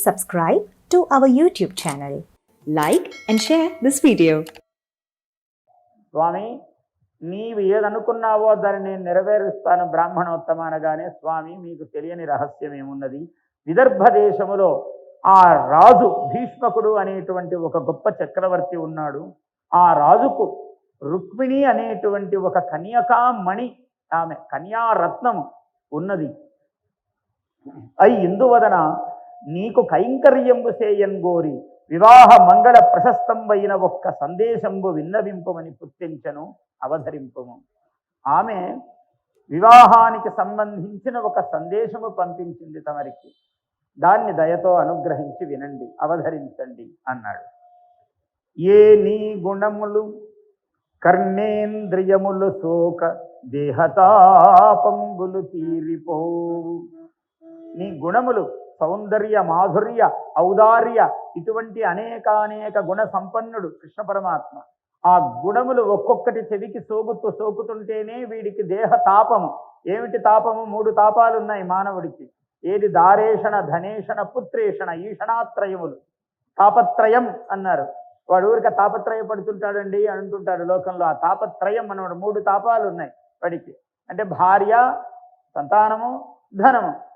subscribe to our YouTube channel. Like and share this video. స్వామి నీవు ఏదనుకున్నావో దాన్ని నేను నెరవేరుస్తాను బ్రాహ్మణోత్తమ అనగానే స్వామి మీకు తెలియని రహస్యం ఏమున్నది విదర్భ దేశములో ఆ రాజు భీష్మకుడు అనేటువంటి ఒక గొప్ప చక్రవర్తి ఉన్నాడు ఆ రాజుకు రుక్మిణి అనేటువంటి ఒక కన్యకామణి ఆమె కన్యారత్నము ఉన్నది అయి ఇందువదన నీకు కైంకర్యంబు సేయన్ గోరి వివాహ మంగళ ప్రశస్తంబైన ఒక్క సందేశంబు విన్నవింపమని పుట్టించను అవధరింపము. ఆమె వివాహానికి సంబంధించిన ఒక సందేశము పంపించింది తమరికి. దాన్ని దయతో అనుగ్రహించి వినండి అవధరించండి అన్నాడు. ఏ నీ గుణములు కర్ణేంద్రియములు శోక దేహతాపంబులు తీరిపోవు. నీ గుణములు సౌందర్య మాధుర్య ఔదార్య ఇటువంటి అనేకానేక గుణ సంపన్నుడు కృష్ణ పరమాత్మ. ఆ గుణములు ఒక్కొక్కటి చెవికి సోకుతూ సోకుతుంటేనే వీడికి దేహ తాపము. ఏమిటి తాపము? మూడు తాపాలు ఉన్నాయి మానవుడికి. ఏది దారేషణ ధనేషణ పుత్రేషణ ఈషణాత్రయములు. తాపత్రయం అన్నారు. వాడు ఊరిక తాపత్రయ పడుతుంటాడండి అంటుంటాడు లోకంలో. ఆ తాపత్రయం అన్నమాట. మూడు తాపాలు ఉన్నాయి వాడికి. అంటే భార్య సంతానము ధనము.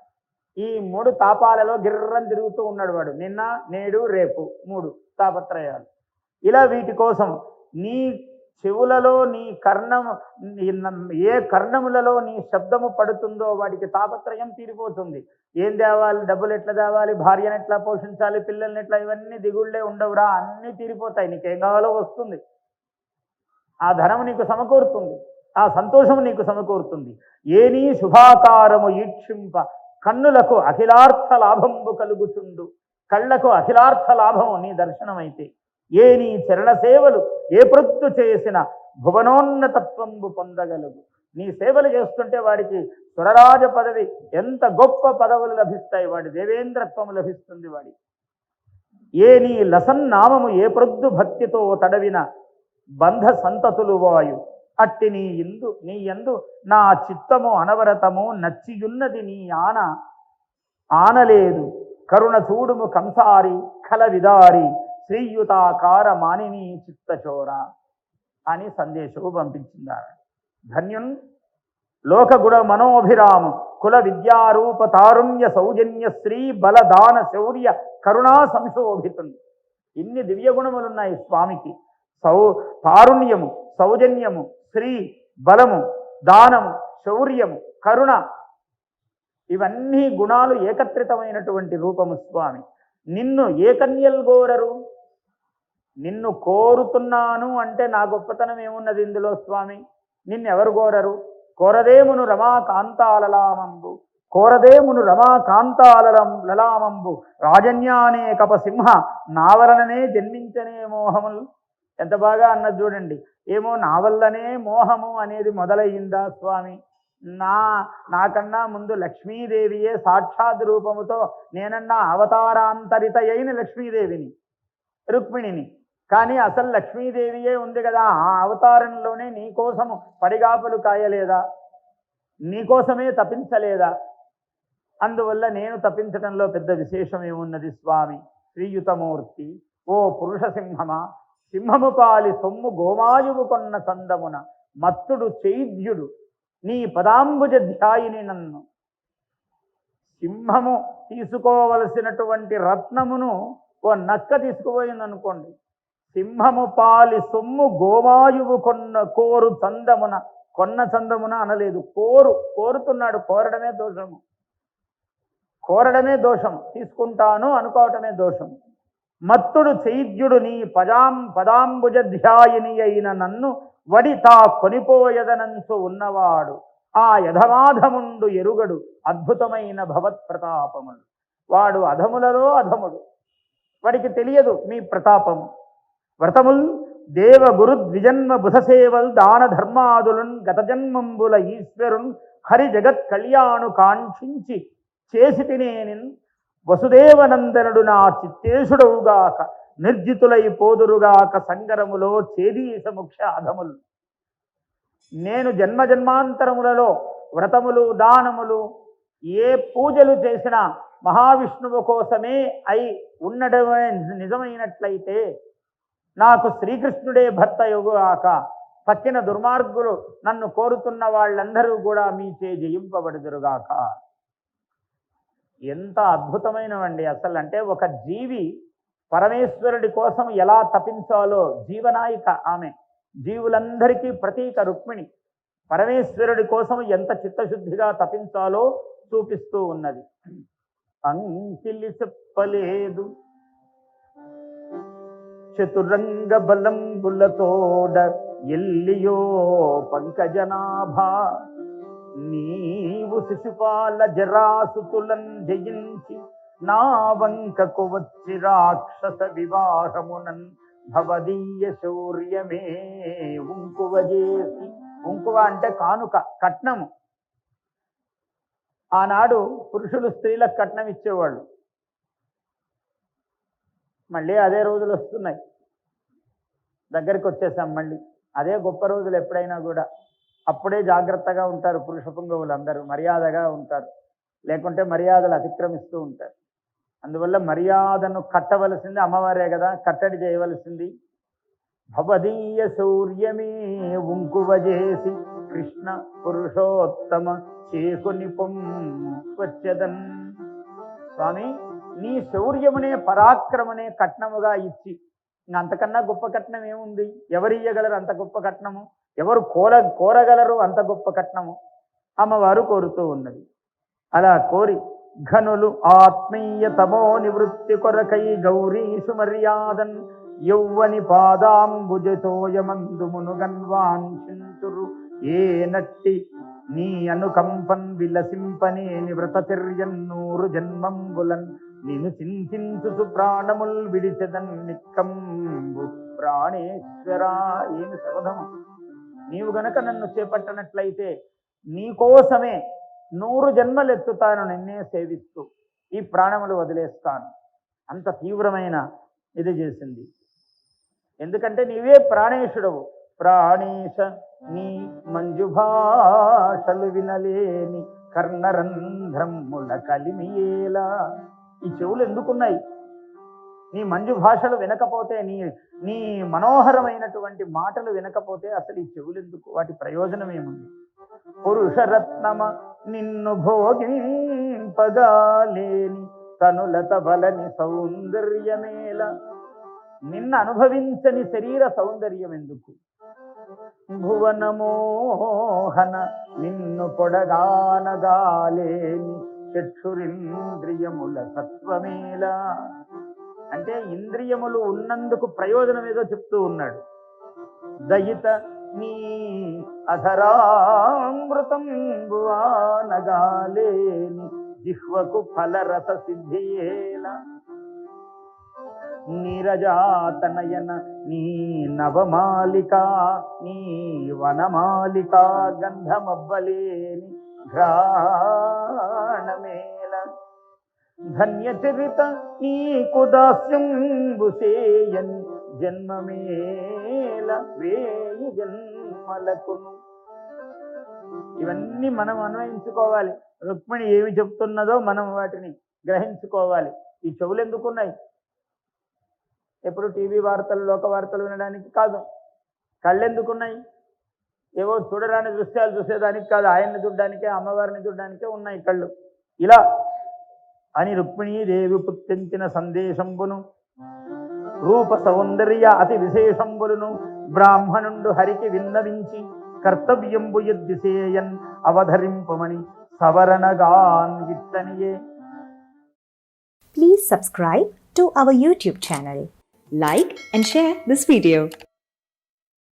ఈ మూడు తాపాలలో గిర్రం తిరుగుతూ ఉన్నాడు వాడు. నిన్న నేడు రేపు మూడు తాపత్రయాలు. ఇలా వీటి కోసం నీ చెవులలో నీ కర్ణము ఏ కర్ణములలో నీ శబ్దము పడుతుందో వాటికి తాపత్రయం తీరిపోతుంది. ఏం తేవాలి? డబ్బులు ఎట్లా తేవాలి? భార్యను ఎట్లా పోషించాలి? పిల్లల్ని ఎట్లా? ఇవన్నీ దిగుళ్ళే ఉండవురా. అన్నీ తీరిపోతాయి. నీకేం కావాలో వస్తుంది. ఆ ధనము నీకు సమకూరుతుంది. ఆ సంతోషము నీకు సమకూరుతుంది. ఏనీ శుభాకారము ఈక్షింప కన్నులకు అఖిలార్థ లాభంబు కలుగుచుండు. కళ్ళకు అఖిలార్థ లాభము నీ దర్శనమైతే. ఏ నీ చరణ సేవలు ఏ ప్రొద్దు చేసిన భువనోన్నతత్వంబు పొందగలుగు నీ సేవలు చేస్తుంటే వాడికి స్వరరాజ పదవి ఎంత గొప్ప పదవులు లభిస్తాయి వాడి దేవేంద్రత్వము లభిస్తుంది వాడి. ఏ నీ లసన్నామము ఏ ప్రొద్దు భక్తితో తడవిన బంధ సంతతులు వాయు. అట్టి నీ ఇందు నీ ఎందు నా చిత్తము అనవరతము నచ్చియున్నది నీ ఆన. ఆనలేదు కరుణ చూడుము కంసారి కల విదారి శ్రీయుతాకార మానిని చిత్తచోర అని సందేశము పంపించిందారు ధన్యున్ లోకగుణ మనోభిరాము కుల విద్యారూప తారుణ్య సౌజన్య శ్రీ బలదాన శౌర్య కరుణా సంశోభితం ఇన్ని దివ్య గుణములున్నాయి స్వామికి. సౌ తారుణ్యము సౌజన్యము శ్రీ బలము దానము శౌర్యము కరుణ ఇవన్నీ గుణాలు ఏకత్రితమైనటువంటి రూపము స్వామి. నిన్ను ఏ కన్యలు కోరరు? నిన్ను కోరుతున్నాను అంటే నా గొప్పతనం ఏమున్నది ఇందులో స్వామి? నిన్నెవరు కోరరు? కోరదేమును రమాకాంతాలలామంబు కోరదేమును రమాకాంతాలలం లలామంబు రాజన్యానే కప సింహ జన్మించనే మోహములు. ఎంత బాగా అన్నది చూడండి. ఏమో నా వల్లనే మోహము అనేది మొదలయ్యిందా స్వామి? నా నాకన్నా ముందు లక్ష్మీదేవియే సాక్షాత్ రూపముతో నేనన్నా అవతారాంతరిత అయిన లక్ష్మీదేవిని రుక్మిణిని. కానీ అసలు లక్ష్మీదేవియే ఉంది కదా ఆ అవతారంలోనే నీ కోసము పడిగాపులు కాయలేదా? నీకోసమే తపించలేదా? అందువల్ల నేను తపించడంలో పెద్ద విశేషం ఏమున్నది స్వామి? శ్రీయుతమూర్తి ఓ పురుష సింహము పాలి సొమ్ము గోమాయువు కొన్న చందమున మత్తుడు చైద్యుడు నీ పదాంబుజ ధ్యాయిని నన్ను సింహము తీసుకోవలసినటువంటి రత్నమును ఓ నక్క తీసుకుపోయిందనుకోండి. సింహము పాలి సొమ్ము గోమాయువు కొన్న కోరు చందమున కొన్న చందమున అనలేదు. కోరు కోరుతున్నాడు. కోరడమే దోషము. కోరడమే దోషం తీసుకుంటాను అనుకోవటమే దోషము. మత్తుడు చైద్యుడు నీ పదాం పదాంబుజధ్యాయిని అయిన నన్ను వడి తా కొనిపోయదనంచు ఉన్నవాడు. ఆ యధమాధముండు ఎరుగడు అద్భుతమైన భవత్ ప్రతాపములు వాడు అధములలో అధముడు. వాడికి తెలియదు మీ ప్రతాపము. వ్రతముల్ దేవ గురు ద్విజన్మ బుధసేవల్ దాన ధర్మాదులున్ గత జన్మంబుల ఈశ్వరున్ హరి జగత్ కళ్యాణు కాంక్షించి చేసి తినేనిన్ వసుదేవనందనుడు నా చిత్తేశుడవుగాక నిర్జితులై పోదురుగాక సంగరములో చేదీశ ముఖ్య అధములు నేను జన్మ జన్మాంతరములలో వ్రతములు దానములు ఏ పూజలు చేసినా మహావిష్ణువు కోసమే అయి ఉండడమే నిజమైనట్లయితే నాకు శ్రీకృష్ణుడే భర్త యుగాక పక్కిన దుర్మార్గులు నన్ను కోరుతున్న వాళ్ళందరూ కూడా మీచే జయింపబడుదురుగాక. ఎంత అద్భుతమైనవండి అసలు అంటే ఒక జీవి పరమేశ్వరుడి కోసం ఎలా తపించాలో జీవనాయిక ఆమె. జీవులందరికీ ప్రతీక రుక్మిణి. పరమేశ్వరుడి కోసం ఎంత చిత్తశుద్ధిగా తపించాలో చూపిస్తూ ఉన్నది. అంకిలి చెప్పలేదు. చతురంగ బలంబులతోడ ఎల్లియో పంకజనాభా. నీవు శిశుపాల జరాసుతులం జయించి నా వంకకు వచ్చి రాక్షస వివాహమునన్ భవదీయ శౌర్యమే ఉంకువ చేసి ఉంకువ అంటే కానుక కట్నము. ఆనాడు పురుషులు స్త్రీలకు కట్నం ఇచ్చేవాళ్ళు. మళ్ళీ అదే రోజులు వస్తున్నాయి. దగ్గరికి వచ్చేసాం మళ్ళీ. అదే గొప్ప రోజులు ఎప్పుడైనా కూడా. అప్పుడే జాగ్రత్తగా ఉంటారు పురుష పుంగవులు అందరూ మర్యాదగా ఉంటారు. లేకుంటే మర్యాదలు అతిక్రమిస్తూ ఉంటారు. అందువల్ల మర్యాదను కట్టవలసింది అమ్మవారే కదా కట్టడి చేయవలసింది. భవదీయ శౌర్యమే ఉంకువజేసి కృష్ణ పురుషోత్తమ చేకుని వచ్చదన్ స్వామి నీ శౌర్యమునే పరాక్రమనే కట్నముగా ఇచ్చి ఇంక అంతకన్నా గొప్ప కట్నం ఏముంది ఎవరు ఇయ్యగలరు అంత గొప్ప కట్నము? ఎవరు కోర కోరగలరు అంత గొప్ప కట్నము? అమ్మవారు కోరుతూ ఉన్నది. అలా కోరి ఘనులు ఆత్మీయ తమో నివృత్తి కొరకై గౌరీషు మర్యాదన్ యౌవని పాదాంబుజతోయమందుమునుగన్వాంఛింతురు ఏ నట్టి నీ అనుకంపన్ విలసింపనేని వ్రతచర్యన్నూరు జన్మంబులన్ నిను చింతించు సుప్రాణముల్ విడిచెదన్ నిక్కంబు. ప్రాణేశ్వరా ఏమి శబదము నీవు గనక నన్ను చేపట్టనట్లయితే నీకోసమే నూరు జన్మలెత్తుతాను నిన్నే సేవిస్తూ ఈ ప్రాణములు వదిలేస్తాను. అంత తీవ్రమైన ఇది చేసింది. ఎందుకంటే నీవే ప్రాణేశుడవు. ప్రాణేశ నీ మంజుభాషలు వినలేని కర్ణరంధ్రముల కలిమియేలా ఈ చెవులు ఎందుకున్నాయి? నీ మంజు భాషలు వినకపోతే నీ నీ మనోహరమైనటువంటి మాటలు వినకపోతే అసలు ఈ చెవులు ఎందుకు వాటి ప్రయోజనం ఏముంది? పురుషరత్నమ నిన్ను భోగింపగాలేని తనులత బలని సౌందర్యమేల. నిన్ను అనుభవించని శరీర సౌందర్యం ఎందుకు భువనమోహన నిన్ను పొడగానగాలేని చక్షురింద్రియముల సత్వమేలా. అంటే ఇంద్రియములు ఉన్నందుకు ప్రయోజనం ఏదో చెప్తూ ఉన్నాడు. దయిత నీ అధరామృతం నగాలేని జిహ్వకు ఫలరస సిద్ధియేలా. నీరజాతనయన నీ నవమాలిక నీ వనమాలిక గంధమవ్వలేని ఘ్రాణమేల. ధన్యచరిత నీకు దాస్యంబుసేయని జన్మమేల వేయి జన్మలకును. ఇవన్నీ మనం అన్వయించుకోవాలి. రుక్మిణి ఏమి చెప్తున్నదో మనం వాటిని గ్రహించుకోవాలి. ఈ చెవులు ఎందుకున్నాయి? ఎప్పుడు టీవీ వార్తలు లోక వార్తలు వినడానికి కాదు. కళ్ళు ఎందుకున్నాయి ఏవో చూడరాని దృశ్యాలు చూసేదానికి కాదు. ఆయన్ని చూడడానికే అమ్మవారిని చూడడానికే ఉన్నాయి కళ్ళు. ఇలా అని రుక్మిణీదేవి పుట్టించిన సందేశంబును. రూప సౌందర్య అతి విశేషంబులను బ్రాహ్మణుండు హరికి విన్నవించి కర్తవ్యంబు ఎద్దిసేయన్ అవధరింపమని సవరణగాన్ ఇట్లనియే. Please subscribe to our YouTube channel like and share this video